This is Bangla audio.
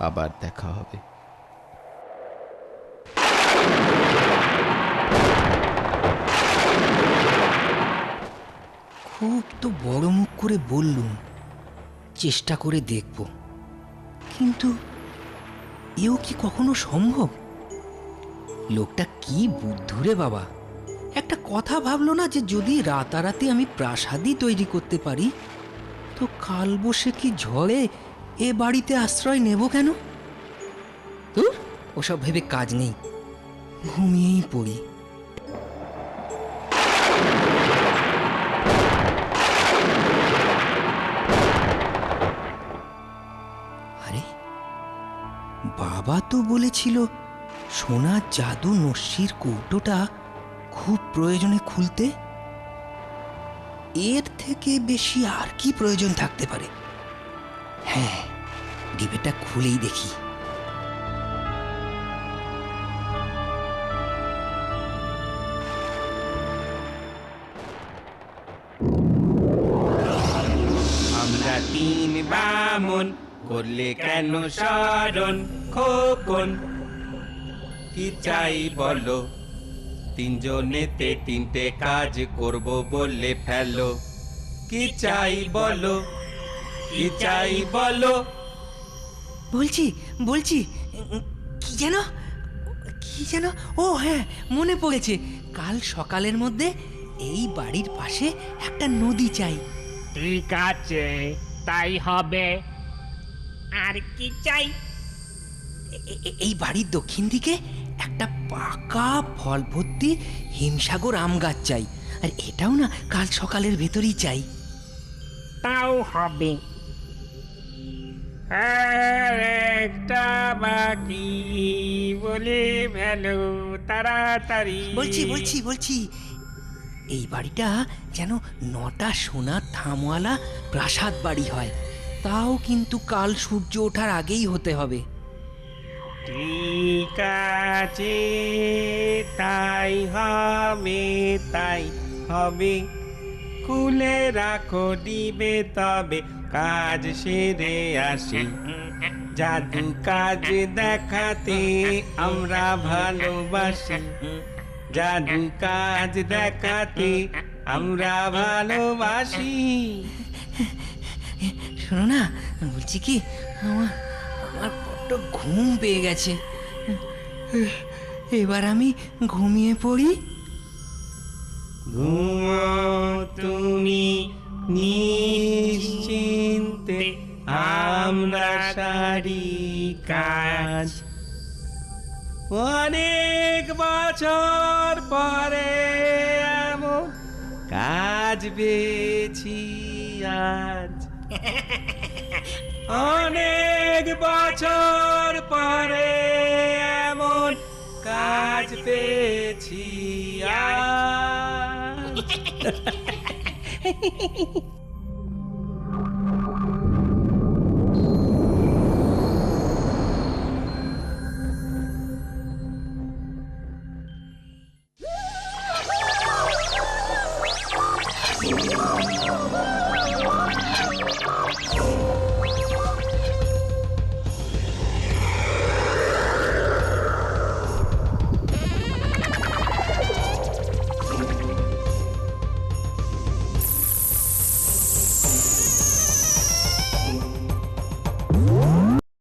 আবার দেখা হবে। খুব তো বড় মুখ করে বললুম, চেষ্টা করে দেখব। কিন্তু এও কি কখনো সম্ভব? লোকটা কি বুদ্ধুরে বাবা! একটা কথা ভাবলো না যে যদি রাতারাতি আমি প্রাসাদই তৈরি করতে পারি, তো কাল বসে কি ঝড়ে এ বাড়িতে আশ্রয় নেব কেন? ওসব ভেবে কাজ নেই। ঘুমিয়েই পড়ি। আরে, বাবা তো বলেছিল সোনার জাদু নস্যির কৌটোটা খুব প্রয়োজনে খুলতে। এর থেকে বেশি আর কি প্রয়োজন থাকতে পারে? হ্যাঁ ডিবেটা খুলেই দেখি। আমরা তিন বামন, করলে কেন স্মরণ খোকন? কি চাই বলো, তিনজনেতে তিনটে কাজ করব বললে ফেলো। কি চাই বলো কি চাই বলো? বলছি বলছি কি যেন কি যেন ও হ্যাঁ মনে পড়েছে। কাল সকালের মধ্যে এই বাড়ির পাশে একটা নদী চাই। ঠিক আছে তাই হবে। আর কি চাই? এই বাড়ির দক্ষিণ দিকে একটা পাকা ফল ভর্তি হিমসাগর আম গাছ চাই। আর এটাও না কাল সকালের ভেতরেই চাই। তাও হবে। আর একটা বাকি বলে ফেলো তাড়াতাড়ি। বলছি বলছি বলছি এই বাড়িটা যেন নটা সোনার থামওয়ালা প্রাসাদ বাড়ি হয়। তাও কিন্তু কাল সূর্য ওঠার আগেই হতে হবে। ঠিক আছে তাই হবে তাই হবে। খুলে রাখো দিবে তবে কাজ সেরে আসি। জাদু কাজ দেখাতে আমরা ভালোবাসি। জাদু কাজ দেখাতে আমরা ভালোবাসি। শোনো না বলছি কি আমার আমার বড্ড ঘুম পেয়ে গেছে। এবার আমি ঘুমিয়ে পড়ি। ঘুমো সারি কাজ। অনেক বছর পরে কাজ পেয়েছি আজ। অনেক বছর পরে এমন কাজ পেয়েছি আজ। Oh, my God.